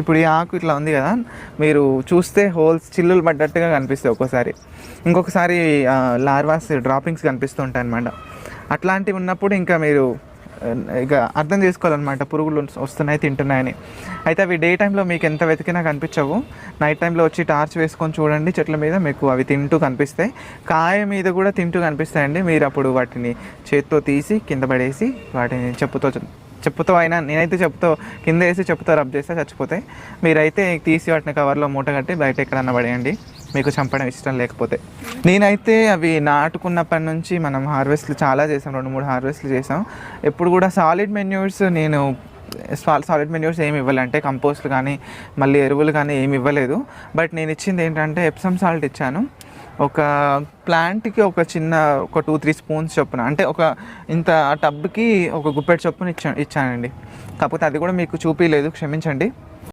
ఇప్పుడు ఈ ఆకు ఇట్లా ఉంది కదా మీరు చూస్తే హోల్స్ చిల్లులు పడ్డట్టుగా కనిపిస్తాయి ఒక్కోసారి. ఇంకొకసారి లార్వాస్ డ్రాపింగ్స్ కనిపిస్తుంటాయి అనమాట అట్లాంటివి ఉన్నప్పుడు ఇంకా మీరు ఇక అర్థం చేసుకోవాలన్నమాట. పురుగులు వస్తున్నాయి తింటున్నాయని. అయితే అవి డే టైంలో మీకు ఎంత వెతికినా కనిపించవు. నైట్ టైంలో వచ్చి టార్చ్ వేసుకొని చూడండి చెట్ల మీద మీకు అవి తింటూ కనిపిస్తాయి. కాయ మీద కూడా తింటూ కనిపిస్తాయండి. మీరు అప్పుడు వాటిని చేత్తో తీసి కింద పడేసి వాటిని చెప్పుతో చెప్పుతో అయినా నేనైతే చెప్పుతో కింద వేసి చెప్పుతో రబ్ చేస్తే చచ్చిపోతాయి. మీరైతే తీసి వాటిని కవర్లో మూట కట్టి బయట ఎక్కడన్నా పడేయండి. మీకు చంపడం ఇష్టం లేకపోతే. నేనైతే అవి నాటుకున్నప్పటి నుంచి మనం హార్వెస్ట్లు చాలా చేసాం రెండు మూడు హార్వెస్ట్లు చేసాం. ఎప్పుడు కూడా సాలిడ్ మెన్యూర్స్ నేను సాలిడ్ మెన్యూర్స్ ఏమి ఇవ్వాలంటే కంపోస్ట్లు కానీ మళ్ళీ ఎరువులు కానీ ఏమి ఇవ్వలేదు. బట్ నేను ఇచ్చింది ఏంటంటే ఎప్సమ్ సాల్ట్ ఇచ్చాను. ఒక ప్లాంట్కి ఒక చిన్న ఒక టూ త్రీ స్పూన్స్ చొప్పున అంటే ఒక ఇంత టబ్కి ఒక గుప్పెట్ చొప్పున ఇచ్చా ఇచ్చానండి. కాకపోతే అది కూడా మీకు చూపించలేదు క్షమించండి.